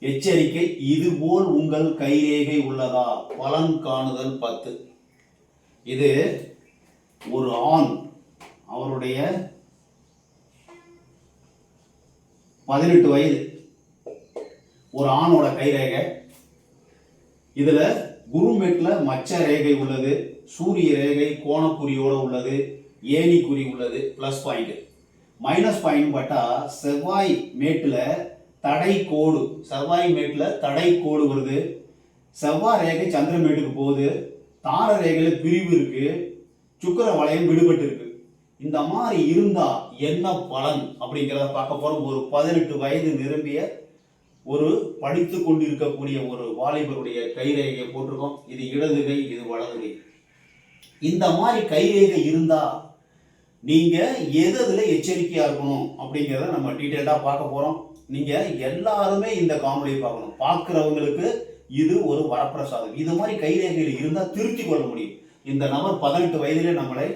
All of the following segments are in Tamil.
எச்சரிக்கை இதுபோல் உங்கள் கைரேகை உள்ளதா? பலன் காணுதல் பத்து. இது ஒரு ஆண் அவருடைய பதினெட்டு வயது. ஒரு ஆணோட கைரேகை. இதில் குருமேட்டில் மச்ச ரேகை உள்ளது சூரிய ரேகை கோணக்குறியோடு உள்ளது ஏணிக்குறி குறி உள்ளது ப்ளஸ் பாயிண்ட் மைனஸ் பாயிண்ட் பட்டா செவ்வாய் மேட்டில் தடை கோடு செவ்வாய் மேட்டில் தடை கோடு வருது. செவ்வாய் ரேகை சந்திர மேட்டுக்கு போகுது. தார ரேகையில் பிரிவு இருக்கு. சுக்கிர வளையம் விடுபட்டு இருக்கு இந்த மாதிரி இருந்தா என்ன பலன் அப்படிங்கிறத பார்க்க போறோம். ஒரு பதினெட்டு வயது நிரம்பிய ஒரு படித்து கொண்டிருக்கக்கூடிய ஒரு வாலிபருடைய கைரேகையை போட்டிருக்கோம். இது இடது கை இது வலது கை. இந்த மாதிரி கைரேகை இருந்தா நீங்க எது எதுல எச்சரிக்கையா இருக்கணும் அப்படிங்கிறத நம்ம டீட்டெயில்டா பார்க்க போறோம். நீங்கள் எல்லாருமே இந்த காமெடியை பார்க்கணும். பார்க்குறவங்களுக்கு இது ஒரு வரப்பிரசாதம். இது மாதிரி கைரேகையில் இருந்தால் திருத்தி கொள்ள முடியும். இந்த நபர் பதினெட்டு வயதிலே நம்மளை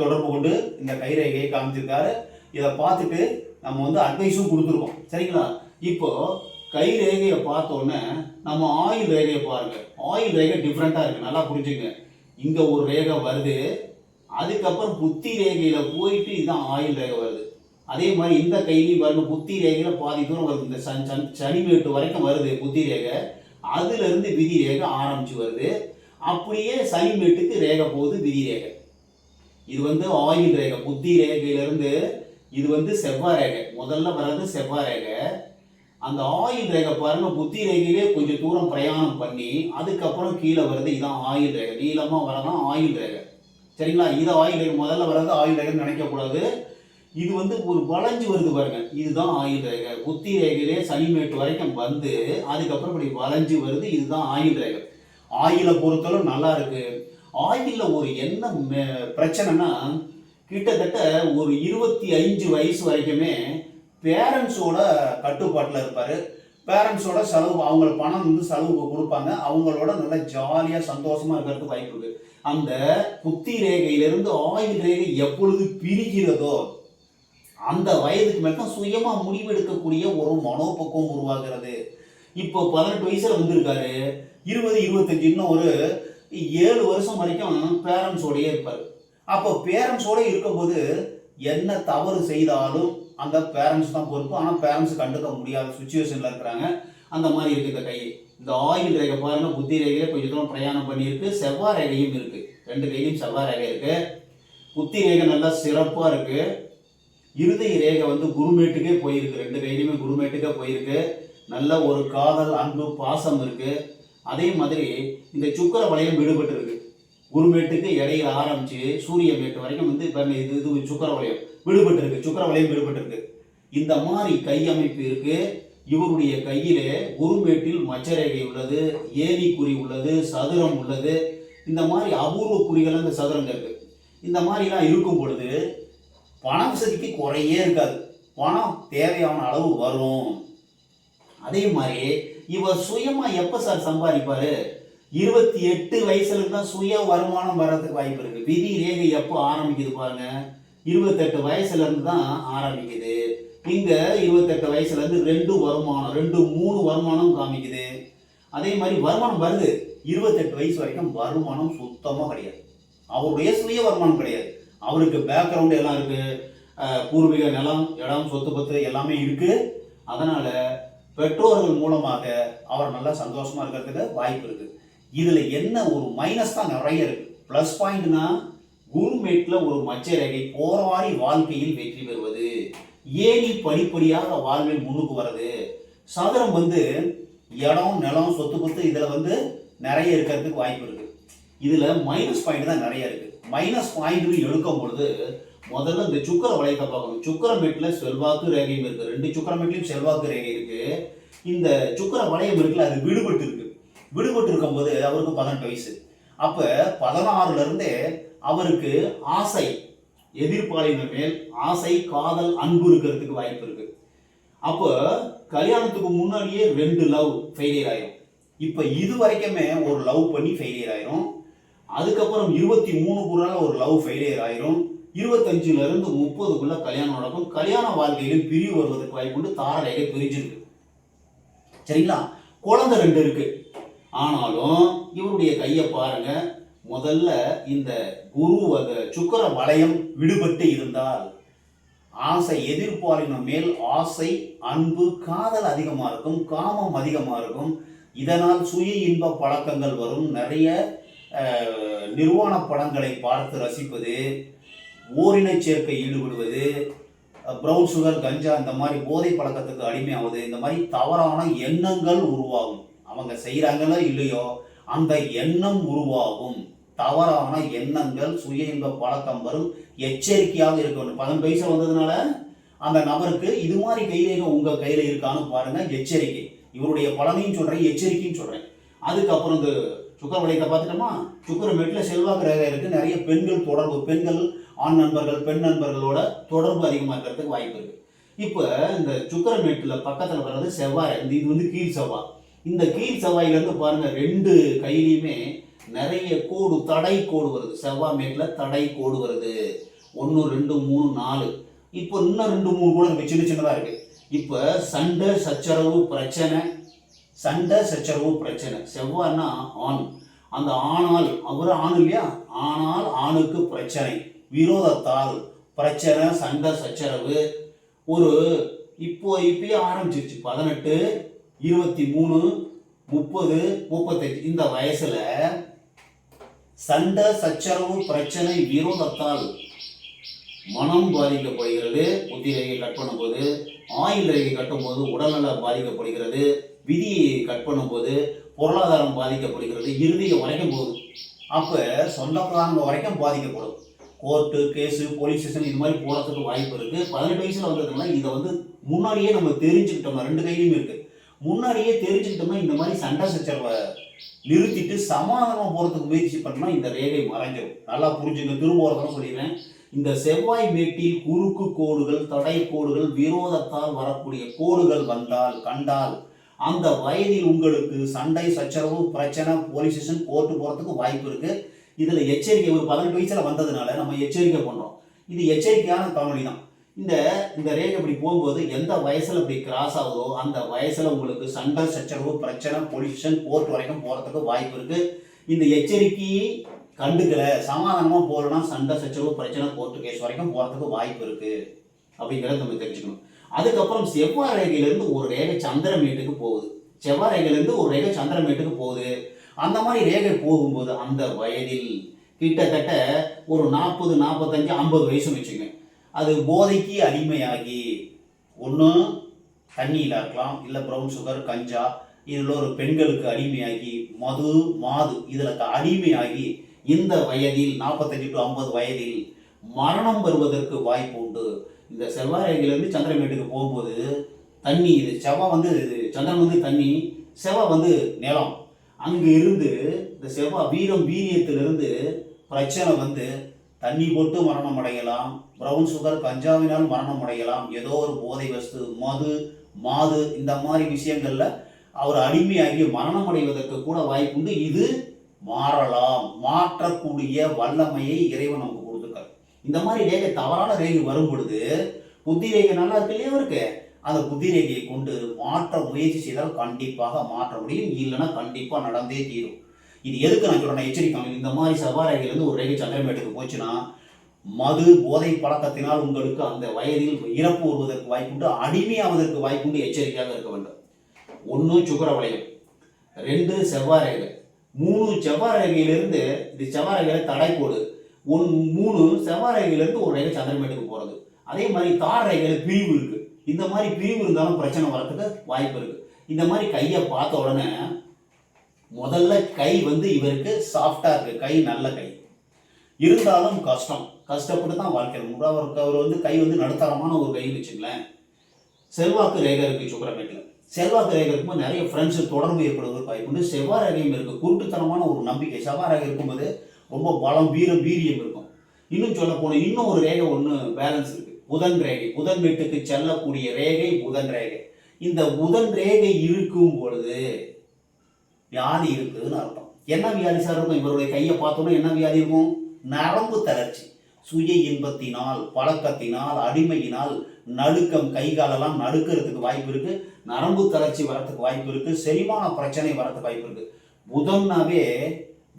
தொடர்பு கொண்டு இந்த கைரேகையை காமிச்சிருக்காரு இதை பார்த்துட்டு நம்ம வந்து அட்வைஸும் கொடுத்துருக்கோம். சரிங்களா? இப்போ கை ரேகையை பார்த்தோன்னே நம்ம ஆயில் ரேகையை பாருங்கள் ஆயில் ரேகை டிஃப்ரெண்ட்டாக இருக்குது நல்லா புரிஞ்சுங்க. இங்கே ஒரு ரேகை வருது. அதுக்கப்புறம் புத்தி ரேகையில் போயிட்டு இதுதான் ஆயில் ரேகை வருது. அதே மாதிரி இந்த கையிலையும் பாருங்க புத்தி ரேகையில் பாதி தூரம் வருது. இந்த சன் சன் சனிமேட்டு வரைக்கும் வருது புத்தி ரேகை. அதுலேருந்து விதி ரேகை ஆரம்பிச்சு வருது. அப்படியே சனிமேட்டுக்கு ரேகை போகுது விதி ரேகை. இது வந்து ஆயில் ரேகை. புத்தி ரேகையிலேருந்து இது வந்து செவ்வாய் ரேகை. முதல்ல வர்றது செவ்வாய் ரேகை. அந்த ஆயில் ரேகை பாருங்க புத்தி ரேகையிலே கொஞ்சம் தூரம் பிரயாணம் பண்ணி அதுக்கப்புறம் கீழே வருது இதான் ஆயில் ரேகை. நீளமாக வரதான் ஆயில் ரேகை. சரிங்களா? இது ஆயில் ரேகை. முதல்ல வர்றது ஆயில் ரேகைன்னு நினைக்கக்கூடாது. இது வந்து ஒரு வளைஞ்சு வருது பாருங்க. இதுதான் ஆயுள் ரேகை. புத்தி ரேகையிலே சனிமேட்டு வரைக்கும் வந்து அதுக்கப்புறம் இப்படி வளைஞ்சு வருது. இதுதான் ஆயுள் ரேகை. ஆயிலை பொறுத்தளவு நல்லா இருக்கு. ஆயில்ல ஒரு என்ன பிரச்சனைனா கிட்டத்தட்ட ஒரு இருபத்தி அஞ்சு வயசு வரைக்குமே பேரண்ட்ஸோட கட்டுப்பாட்டில் இருப்பார். பேரண்ட்ஸோட செலவு அவங்க பணம் வந்து செலவுக்கு கொடுப்பாங்க. அவங்களோட நல்லா ஜாலியாக சந்தோஷமாக இருக்கிறதுக்கு வாய்ப்பு இருக்குது அந்த புத்தி ரேகையிலிருந்து ஆயுள் ரேகை எப்பொழுது பிரிகிறதோ அந்த வயதுக்கு மேல தான் சுயமா முடிவெடுக்கக்கூடிய ஒரு மனோபக்குவம் உருவாகிறது. இப்போ பதினெட்டு வயசுல வந்திருக்காரு. இருபது இருபத்தஞ்சு இன்னும் ஒரு ஏழு வருஷம் வரைக்கும் பேரண்ட்ஸோடயே இருப்பார். அப்போ பேரண்ட்ஸோட இருக்கும்போது என்ன தவறு செய்தாலும் அந்த பேரண்ட்ஸ் தான் பொறுப்பு. ஆனால் பேரண்ட்ஸ் கண்டுக்க முடியாத சுச்சுவேஷனில் இருக்கிறாங்க. அந்த மாதிரி இருக்கு இந்த கை. இந்த ஆயில் ரேகை பாருங்க புத்தி ரேகையில கொஞ்சம் தூரம் பிரயாணம் பண்ணியிருக்கு. செவ்வாய் ரேகையும் இருக்கு. ரெண்டு கையிலையும் செவ்வாய் ரேகை இருக்கு. புத்தி ரேகை நல்லா சிறப்பாக இருக்குது இருதய ரேகை வந்து குருமேட்டுக்கே போயிருக்கு. ரெண்டு கையிலுமே குருமேட்டுக்கே போயிருக்கு. நல்ல ஒரு காதல் அன்பு பாசம் இருக்கு. அதே மாதிரி இந்த சுக்கர வளையம் விடுபட்டு இருக்கு குருமேட்டுக்கு இடையில ஆரம்பிச்சு சூரிய மேட்டு வரைக்கும் வந்து இப்போ இது இது சுக்கர வளையம் விடுபட்டு இருக்கு சுக்கர வளையம் விடுபட்டு இருக்கு இந்த மாதிரி கை அமைப்பு இருக்கு. இவருடைய கையிலே குருமேட்டில் மச்சரேகை உள்ளது ஏரி குறி உள்ளது சதுரம் உள்ளது. இந்த மாதிரி அபூர்வ குறிகள் அந்த சதுரங்க இருக்கு. இந்த மாதிரிலாம் இருக்கும் பொழுது பண வசதிக்கு குறையே இருக்காது. பணம் தேவையான அளவு வரும். அதே மாதிரி இவர் சுயமாக எப்போ சார் சம்பாதிப்பார்? இருபத்தி எட்டு வயசுல தான் சுய வருமானம் வர்றதுக்கு வாய்ப்பு இருக்குது விதி ரேகை எப்போ ஆரம்பிக்குது பாருங்க. இருபத்தெட்டு வயசுலேருந்து தான் ஆரம்பிக்குது. இங்கே இருபத்தெட்டு வயசுலேருந்து ரெண்டு வருமானம் ரெண்டு மூணு வருமானம் காமிக்குது. அதே மாதிரி வருமானம் வருது. இருபத்தெட்டு வயசு வரைக்கும் வருமானம் சுத்தமாக கிடையாது. அவருடைய சுய வருமானம் கிடையாது. அவருக்கு பேக்ரவுண்டு எல்லாம் இருக்குது பூர்வீக நிலம் இடம் சொத்து பத்து எல்லாமே இருக்குது அதனால் பெற்றோர்கள் மூலமாக அவர் நல்லா சந்தோஷமாக இருக்கிறதுக்கு வாய்ப்பு இருக்குது இதில் என்ன ஒரு மைனஸ் தான் நிறைய இருக்குது ப்ளஸ் பாயிண்ட்னா குருமேட்டில் ஒரு மச்ச ரேகை போராடி வாழ்க்கையில் வெற்றி பெறுவது. ஏணி படிப்படியாக வாழ்வில் முன்னுக்கு வர்றது. சதுரம் வந்து இடம் நிலம் சொத்து பத்து இதில் வந்து நிறைய இருக்கிறதுக்கு வாய்ப்பு இருக்குது இதில் மைனஸ் பாயிண்ட் தான் நிறைய இருக்குது மைனஸ் பாயிண்ட் எடுக்கும் பொழுது முதல்ல இந்த சுக்கர வளையத்தை பார்க்கணும். சுக்கரமேட்டில் செல்வாக்கு ரேகையும் இருக்கு. ரெண்டு சுக்கரமேட்லையும் செல்வாக்கு ரேகை இருக்கு. இந்த சுக்கர வளையம் இருக்குல்ல அது விடுபட்டு இருக்கு. விடுபட்டு இருக்கும்போது அவருக்கு பதினெட்டு வயசு. அப்ப பதினாறுல இருந்தே அவருக்கு ஆசை எதிர்ப்பாளினர் மேல் ஆசை காதல் அன்பு இருக்கிறதுக்கு வாய்ப்பு இருக்கு. அப்போ கல்யாணத்துக்கு முன்னாடியே ரெண்டு லவ் ஃபெயிலியர் ஆயிரும். இப்போ இது வரைக்குமே ஒரு லவ் பண்ணி ஃபெயிலியர் ஆயிரும். அதுக்கப்புறம் இருபத்தி மூணுக்குள்ளால ஒரு லவ் ஃபெயிலியர் ஆயிரும். இருபத்தஞ்சுல இருந்து முப்பதுக்குள்ள கல்யாணம் நடக்கும். கல்யாண வாழ்க்கையிலும் பிரிவு வருவதற்கு வாய்ப்பு உண்டு. தாரரேகை பிரிஞ்சிருக்கு. சரிங்களா? குழந்தை ரெண்டு இருக்கு. ஆனாலும் இவருடைய கையை பாருங்க. முதல்ல இந்த குரு அந்த சுக்கர வளையம் விடுபட்டு இருந்தால் ஆசை எதிர்பாலின மேல் ஆசை அன்பு காதல் அதிகமாக இருக்கும் காமம் அதிகமாக இருக்கும். இதனால் சுய இன்ப பழக்கங்கள் வரும். நிறைய நிர்வாண படங்களை பார்த்து ரசிப்பது ஓரின சேர்க்கை ஈடுபடுவது ப்ரௌன் சுகர் கஞ்சா இந்த மாதிரி போதை பழக்கத்துக்கு அடிமையாவது இந்த மாதிரி தவறான எண்ணங்கள் உருவாகும். அவங்க செய்கிறாங்களோ இல்லையோ அந்த எண்ணம் உருவாகும். தவறான எண்ணங்கள் சுய இன்ப பழக்கம் வரும். எச்சரிக்கையாக இருக்க வேண்டும். பதினெட்டு வயசு வந்ததுனால அந்த நபருக்கு இது மாதிரி கைரேகை உங்கள் கையில் இருக்கான்னு பாருங்கள் எச்சரிக்கை. இவருடைய பலனையும் சொல்கிறேன் எச்சரிக்கையும் சொல்கிறேன் அதுக்கப்புறம் இந்த சுக்கர வளையத்தை பார்த்துட்டோமா? சுக்கர மெட்டில் செல்வாக்கு ரேகை இருக்குது நிறைய பெண்கள் தொடர்பு பெண்கள் ஆண் நண்பர்கள் பெண் நண்பர்களோட தொடர்பு அதிகமாக இருக்கிறதுக்கு வாய்ப்பு இருக்குது இப்போ இந்த சுக்கர மெட்டில் பக்கத்தில் வர்றது செவ்வாய். இந்த இது வந்து கீழ் செவ்வாய். இந்த கீழ் செவ்வாயிலேருந்து பாருங்கள் ரெண்டு கையிலையுமே நிறைய கோடு தடை கோடு வருது. செவ்வாய் மேட்டில் தடை கோடு வருது. ஒன்று ரெண்டு மூணு நாலு. இப்போ இன்னும் ரெண்டு மூணு கூட சின்ன சின்னதாக இருக்குது இப்போ சண்டை சச்சரவு பிரச்சனை சண்டை சச்சரவு பிரச்சனை. செவ்வாய்னா ஆண். அந்த ஆணால் அவர் ஆண் இல்லையா? ஆனால் ஆணுக்கு பிரச்சனை. விரோதத்தால். பிரச்சனை சண்டை சச்சரவு. ஒரு இப்போ இப்பயே ஆரம்பிச்சிருச்சு. பதினெட்டு இருபத்தி மூணு முப்பது முப்பத்தஞ்சு. இந்த வயசுல சண்டை சச்சரவு பிரச்சனை விரோதத்தால் மனம் பாதிக்கப்படுகிறது புத்தி ரேகை கட் பண்ணும்போது ஆயுள் ரேகை கட்டும்போது உடல்நலம் பாதிக்கப்படுகிறது விதியை கட் பண்ணும்போது பொருளாதாரம் பாதிக்கப்படுகிறது இறுதியை வரைக்கும் போகுது அப்போ சொந்தக்காரங்க வரைக்கும் பாதிக்கப்படும். கோர்ட்டு கேஸு போலீஸ் ஸ்டேஷன் இது மாதிரி போகிறதுக்கு வாய்ப்பு இருக்குது பதினெட்டு வயசில் வந்ததுனால இதை வந்து முன்னாடியே நம்ம தெரிஞ்சுக்கிட்டோம்னா ரெண்டு கையிலையும் இருக்குது முன்னாடியே தெரிஞ்சுக்கிட்டோம்னா இந்த மாதிரி சண்டை சச்சரவை நிறுத்திட்டு சமாதானமாக போகிறதுக்கு முயற்சி பண்ணால் இந்த ரேகை மறைஞ்சிடும் நல்லா புரிஞ்சுங்க திருவோரத்தான் ஒரு சொல்லிடுறேன். இந்த செவ்வாய் மேட்டில் குறுக்கு கோடுகள் தடை கோடுகள் விரோதத்தால் வரக்கூடிய கோடுகள் வந்தால் கண்டால் அந்த வயதில் உங்களுக்கு சண்டை சச்சரவு பிரச்சனை போலீஸ் ஸ்டேஷன் கோர்ட்டு போகிறதுக்கு வாய்ப்பு இருக்கு. இதில் எச்சரிக்கை ஒரு பதினெட்டு வயசில் வந்ததுனால நம்ம எச்சரிக்கை பண்ணுறோம் இது எச்சரிக்கையான காணொளி தான் இந்த இந்த ரேக் இப்படி போகும்போது எந்த வயசில் இப்படி கிராஸ் ஆகுதோ அந்த வயசில் உங்களுக்கு சண்டை சச்சரவு பிரச்சனை போலீஸ் ஸ்டேஷன் கோர்ட் வரைக்கும் போகிறதுக்கு வாய்ப்பு இருக்கு. இந்த எச்சரிக்கையை கண்டுக்கல சமாதானமாக போகலன்னா சண்டை சச்சரவு பிரச்சனை கோர்ட்டு கேஸ் வரைக்கும் போகிறதுக்கு வாய்ப்பு இருக்குது அப்படிங்கிறத நம்ம தெரிஞ்சுக்கணும். அதுக்கப்புறம் செவ்வாய் ரேகையிலேருந்து ஒரு ரேகை சந்திரமேட்டுக்கு போகுது. செவ்வாய் ரேகையிலேருந்து ஒரு ரேகை சந்திரமேட்டுக்கு போகுது. அந்த மாதிரி ரேகை போகும்போது அந்த வயதில் கிட்டத்தட்ட ஒரு நாற்பது நாற்பத்தஞ்சு ஐம்பது வயசுன்னு வச்சுக்கோங்க. அது போதைக்கு அடிமையாகி ஒன்று தண்ணியில் இருக்கலாம் இல்லை ப்ரௌன் சுகர் கஞ்சா இதில் ஒரு பெண்களுக்கு அடிமையாகி மது மாது இதில் அடிமையாகி இந்த வயதில் நாற்பத்தஞ்சு டு ஐம்பது வயதில் மரணம் வருவதற்கு வாய்ப்பு உண்டு. இந்த செவ்வாய் ரேகையிலேருந்து சந்திரமேட்டுக்கு போகும்போது தண்ணி இது செவ்வாய் வந்து இது சந்திரன் வந்து தண்ணி செவ்வாய் வந்து நிலம். அங்கே இருந்து இந்த செவ்வாய் வீரம் வீரியத்திலிருந்து பிரச்சனை வந்து தண்ணி போட்டு மரணம் அடையலாம். ப்ரௌன் சுகர் கஞ்சாவினால் மரணம் அடையலாம். ஏதோ ஒரு போதை வஸ்து மது மாது இந்த மாதிரி விஷயங்களில் அவர் அடிமையாகி மரணம் அடைவதற்கு கூட வாய்ப்புண்டு. இது மாறலாம். மாற்றக்கூடிய வல்லமையை இறைவன் நமக்கு இந்த மாதிரி ரேகை தவறான ரேகை வரும் பொழுது புத்தி ரேகை நல்லா இருக்கு இல்லையா இருக்கு அந்த புத்தி ரேகையை கொண்டு மாற்ற முயற்சி செய்தால் கண்டிப்பாக மாற்ற முடியும். இல்லைன்னா கண்டிப்பாக நடந்தே தீரும். இது எதுக்கு நான் சொல்றேன் எச்சரிக்கை. இந்த மாதிரி செவ்வாய் ரேகையிலேருந்து ஒரு ரேகை சந்திரமேட்டுக்கு போச்சுன்னா மது போதை பழக்கத்தினால் உங்களுக்கு அந்த வயதில் இறப்பு வருவதற்கு வாய்ப்புண்டு அடிமையாவதற்கு வாய்ப்புண்டு எச்சரிக்கையாக இருக்க வேண்டும். ஒன்று சுக்கர வளையம் ரெண்டு செவ்வாய் ரேகை மூணு செவ்வாய் ரேகையிலிருந்து இது செவ்வாய் தடை கோடு ஒன் மூணு செவ்வாய் ரேகையிலிருந்து ஒரு ரேகை சந்திரமேட்டுக்கு போகிறது அதே மாதிரி தார் ரேகையில் பிரிவு இருக்கு. இந்த மாதிரி பிரிவு இருந்தாலும் பிரச்சனை வரத்துக்கு வாய்ப்பு இருக்கு. இந்த மாதிரி கையை பார்த்த உடனே முதல்ல கை வந்து இவருக்கு சாஃப்டா இருக்கு. கை நல்ல கை. இருந்தாலும் கஷ்டம். கஷ்டப்பட்டு தான் வாழ்க்கை அவருக்கு அவர் வந்து கை வந்து நடுத்தரமான ஒரு கைன்னு வச்சுங்களேன். செல்வாக்கு ரேகை இருக்கு சுக்கரமேட்டில். செல்வாக்கு ரேகை இருக்கும்போது நிறைய ஃப்ரெண்ட்ஸ் தொடர்பு ஏற்படுவதற்கு வாய்ப்பு உண்டு. செவ்வாய் ரேகையும் இருக்கு. குருட்டுத்தனமான ஒரு நம்பிக்கை. செவ்வாய் ரேகை இருக்கும்போது ரொம்ப பலம் வீரம் வீரியம் இருக்கும். இன்னும் சொல்ல போனால் இன்னும் ஒரு ரேகை ஒன்று பேலன்ஸ் இருக்கு. புதன் ரேகை. புதன் வீட்டுக்கு செல்லக்கூடிய ரேகை புதன் ரேகை. இந்த புதன் ரேகை இருக்கும் பொழுது வியாதி இருக்குதுன்னு அர்த்தம். என்ன வியாதி சார் இருக்கும்? இவருடைய கையை பார்த்தோன்னா என்ன வியாதி இருக்கும்? நரம்பு தளர்ச்சி. சுய இன்பத்தினால் பழக்கத்தினால் அடிமையினால் நடுக்கம் கை காலெல்லாம் நடுக்கிறதுக்கு வாய்ப்பு இருக்கு. நரம்பு தளர்ச்சி வரத்துக்கு வாய்ப்பு இருக்கு. செரிமான பிரச்சனை வரத்துக்கு வாய்ப்பு இருக்கு. புதன்னாவே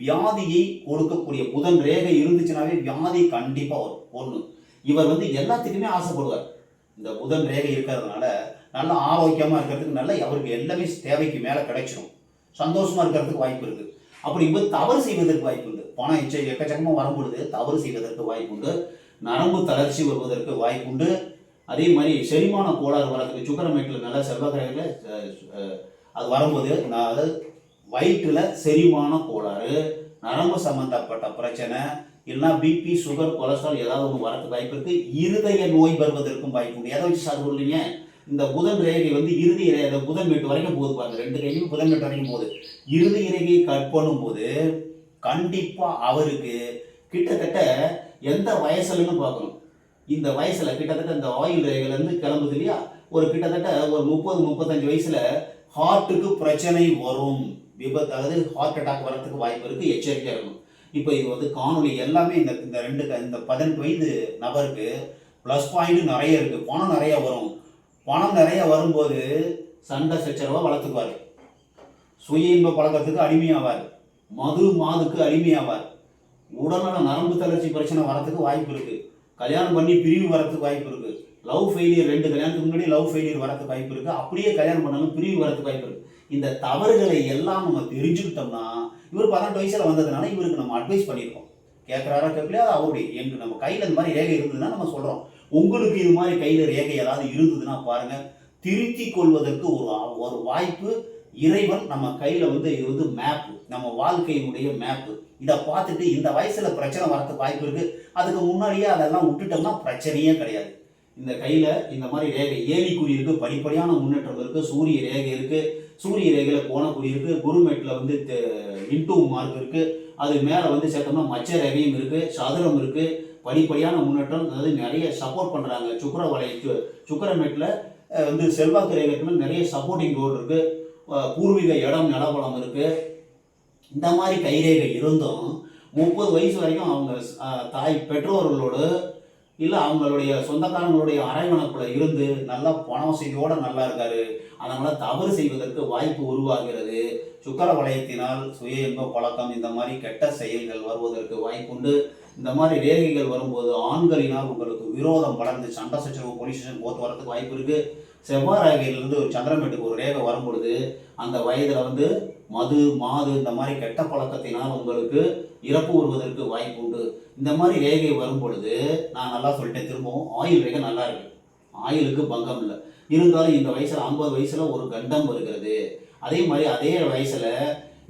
வியாதியை கொடுக்கக்கூடிய புதன் ரேகை இருந்துச்சுனாவே வியாதி கண்டிப்பாக வரும். ஒன்று இவர் வந்து எல்லாத்துக்குமே ஆசைப்படுவார். இந்த புதன் ரேகை இருக்கிறதுனால நல்ல ஆரோக்கியமாக இருக்கிறதுக்கு நல்ல அவருக்கு எல்லாமே தேவைக்கு மேலே கிடைச்சிடும் சந்தோஷமாக இருக்கிறதுக்கு வாய்ப்பு இருக்குது அப்படி இவர் தவறு செய்வதற்கு வாய்ப்பு உண்டு. பணம் எச்ச எக்கச்சக்கமாக வரும்பொழுது தவறு செய்வதற்கு வாய்ப்பு உண்டு. நரம்பு தளர்ச்சி வருவதற்கு வாய்ப்பு உண்டு. அதே மாதிரி செரிமான கோளாறு வரதுக்கு சுக்கரமேட்டில் நல்ல செல்வக்கிரகத்தில் அது வரும்போது நான் அதாவது வயிற்றில் செரிமான கோளாறு நரம்பு சம்பந்தப்பட்ட பிரச்சனை இல்லைன்னா பிபி சுகர் கொலஸ்ட்ரால் ஏதாவது ஒன்று வரக்கு வாய்ப்பு இருக்குது இருதய நோய் வருவதற்கும் வாய்ப்பு உண்டு. எதை வச்சு சார் சொல்றீங்க? இந்த புதன் ரேகை வந்து இறுதி ரே- புதன் வீட்டு வரைக்கும் போகுது பாருங்க. ரெண்டு கையும் புதன் வீட்டு வரைக்கும் போகுது. இறுதி ரேகையை கட் பண்ணும்போது கண்டிப்பாக அவருக்கு கிட்டத்தட்ட எந்த வயசுலன்னு பார்க்கணும். இந்த வயசில் கிட்டத்தட்ட இந்த ஆயில் ரேகையிலேருந்து கிளம்புது இல்லையா? ஒரு கிட்டத்தட்ட ஒரு முப்பது முப்பத்தஞ்சு வயசில் ஹார்ட்டுக்கு பிரச்சனை வரும். விபத்து அதாவது ஹார்ட் அட்டாக் வரத்துக்கு வாய்ப்பு இருக்கு எச்சரிக்கையாக இருக்கும் இப்போ இது வந்து காணொளி எல்லாமே இந்த இந்த ரெண்டு இந்த பதினெட்டு வயது நபருக்கு ப்ளஸ் பாயிண்ட் நிறைய இருக்கு. பணம் நிறைய வரும். பணம் நிறைய வரும்போது சண்டை சச்சரவை வளர்த்துக்குவார். சுய இன்ப பழக்கத்துக்கு அடிமையாவார். மது மாதுக்கு அடிமையாவார். உடல்நல நரம்பு தளர்ச்சி பிரச்சனை வரத்துக்கு வாய்ப்பு இருக்கு. கல்யாணம் பண்ணி பிரிவு வரத்துக்கு வாய்ப்பு இருக்கு. லவ் ஃபெயிலியர் ரெண்டு கல்யாணத்துக்கு முன்னாடி லவ் ஃபெயிலியர் வரதுக்கு வாய்ப்பு இருக்குது அப்படியே கல்யாணம் பண்ணாலும் பிரிவு வரதுக்கு வாய்ப்பு இருக்குது இந்த தவறுகளை எல்லாம் நம்ம தெரிஞ்சுக்கிட்டோம்னா இவர் பதினெட்டு வயசில் வந்ததுனால இவருக்கு நம்ம அட்வைஸ் பண்ணியிருக்கோம். கேட்குறாரா கேட்கலையா அது அவருடைய எங்க நம்ம கையில் இந்த மாதிரி ரேகை இருந்ததுன்னா நம்ம சொல்கிறோம் உங்களுக்கு இது மாதிரி கையில் ரேகை ஏதாவது இருந்ததுன்னா பாருங்கள் திருத்தி கொள்வதற்கு ஒரு ஒரு வாய்ப்பு. இறைவன் நம்ம கையில் வந்து இது வந்து மேப்பு நம்ம வாழ்க்கையினுடைய மேப்பு இதை பார்த்துட்டு இந்த வயசில் பிரச்சனை வரத்துக்கு வாய்ப்பு இருக்குது அதுக்கு முன்னாடியே அதெல்லாம் விட்டுட்டோம்னா பிரச்சனையே கிடையாது. இந்த கையில் இந்த மாதிரி ரேகை ஏலிக்குறி இருக்குது படிப்படியான முன்னேற்றம் இருக்குது சூரிய ரேகை இருக்குது சூரிய ரேகையில் கோணக்குறி இருக்குது குருமேட்டில் வந்து இன்டூ மார்க் இருக்குது அது மேலே வந்து சேர்த்தோம்னா மச்ச ரேகையும் இருக்குது சதுரம் இருக்குது படிப்படியான முன்னேற்றம் அதாவது நிறைய சப்போர்ட் பண்ணுறாங்க சுக்கர வலை சுக்கரமேட்டில் வந்து செல்வாக்கு ரேகைக்குள்ள நிறைய சப்போர்ட்டிங் ரோடு இருக்குது பூர்வீக இடம் நிலவலம் இருக்குது இந்த மாதிரி கைரேகை இருந்தும் முப்பது வயசு வரைக்கும் அவங்க தாய் பெற்றோர்களோடு இல்லை அவங்களுடைய சொந்தக்காரங்களுடைய அரவணைப்புல இருந்து நல்லா பணம் வசதியோட நல்லா இருக்காரு. அதனால தவறு செய்வதற்கு வாய்ப்பு உருவாகிறது. சுக்கர வளையத்தினால் சுய இன்ப பழக்கம் இந்த மாதிரி கெட்ட செயல்கள் வருவதற்கு வாய்ப்புண்டு இந்த மாதிரி ரேகைகள் வரும்போது ஆண்களினால் உங்களுக்கு விரோதம் வளர்ந்து சண்டை சச்சரவு போலீஸ் ஸ்டேஷன் போத்து வரதுக்கு வாய்ப்பு இருக்கு. செவ்வாய் ரேகையிலிருந்து ஒரு சந்திரமேட்டுக்கு ஒரு ரேகை வரும்பொழுது அந்த வயதுல வந்து மது மாது இந்த மாதிரி கெட்ட பழக்கத்தினால் உங்களுக்கு இறப்பு வருவதற்கு வாய்ப்பு உண்டு. இந்த மாதிரி ரேகை வரும் பொழுது நான் நல்லா சொல்லிட்டேன் திரும்பவும் ஆயில் ரேகை நல்லா இருக்கு. ஆயிலுக்கு பங்கம் இல்லை. இருந்தாலும் இந்த வயசில் ஐம்பது வயசில் ஒரு கண்டம் வருகிறது. அதே மாதிரி அதே வயசில்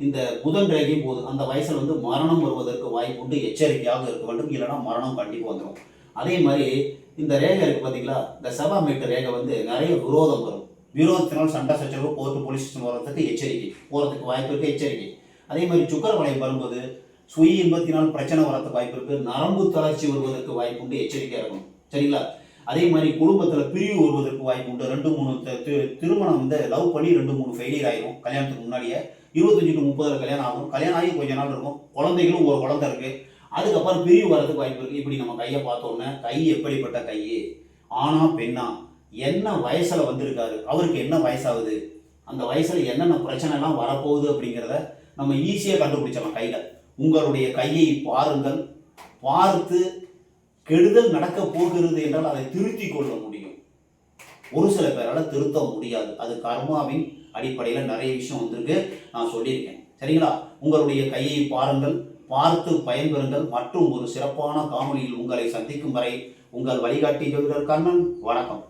இந்த புதன் ரேகையும் போது அந்த வயசில் வந்து மரணம் வருவதற்கு வாய்ப்பு உண்டு எச்சரிக்கையாக இருக்க வேண்டும் இல்லைன்னா மரணம் கண்டிப்பாக வந்துடும் அதே மாதிரி இந்த ரேகை இருக்கு பார்த்தீங்களா இந்த செவா மீட்டர் ரேகை வந்து நிறைய விரோதம் வரும். விரோதத்தினால் சண்டை சச்சரவு கோர்ட்டு போலீஸ் ஸ்டேஷன் வர்றதுக்கு எச்சரிக்கை போகிறதுக்கு வாய்ப்பு இருக்குது எச்சரிக்கை. அதே மாதிரி சுக்கர வளையம் வரும்போது சுய இன்பத்தினால் பிரச்சனை வரதுக்கு வாய்ப்பு இருக்குது நரம்பு தளர்ச்சி வருவதற்கு வாய்ப்பு உண்டு எச்சரிக்கையாக இருக்கணும். சரிங்களா? அதே மாதிரி குடும்பத்தில் பிரிவு வருவதற்கு வாய்ப்பு உண்டு ரெண்டு மூணு திருமணம் வந்து லவ் பண்ணி ரெண்டு மூணு ஃபெயிலியர் ஆயிரும் கல்யாணத்துக்கு முன்னாடியே. இருபத்தஞ்சு டு முப்பதில் கல்யாணம் ஆகும் கல்யாணம் ஆகி கொஞ்ச நாள் இருக்கும் குழந்தைகளும் ஒரு குழந்தை இருக்குது அதுக்கப்புறம் பிரிவு வரதுக்கு வாய்ப்பு இருக்குது இப்படி நம்ம கையை பார்த்தோன்னே கை எப்படிப்பட்ட கை ஆனா பெண்ணா? என்ன வயசில் வந்திருக்காரு? அவருக்கு என்ன வயசாகுது? அந்த வயசில் என்னென்ன பிரச்சனைலாம் வரப்போகுது அப்படிங்கிறத நம்ம ஈஸியாக கண்டுபிடிச்சலாம் கையில். உங்களுடைய கையை பாருங்கள். பார்த்து கெடுதல் நடக்க போகிறது என்றால் அதை திருத்தி கொள்ள முடியும். ஒரு சில பேரால் திருத்த முடியாது. அது கர்மாவின் அடிப்படையில் நிறைய விஷயம் வந்திருக்கு. நான் சொல்லியிருக்கேன். சரிங்களா? உங்களுடைய கையை பாருங்கள். பார்த்து பயன்பெறுங்கள். மற்றும் ஒரு சிறப்பான காணொலியில் உங்களை சந்திக்கும் வரை உங்கள் வழிகாட்டி ஜோதிடர் கண்ணன் வணக்கம்.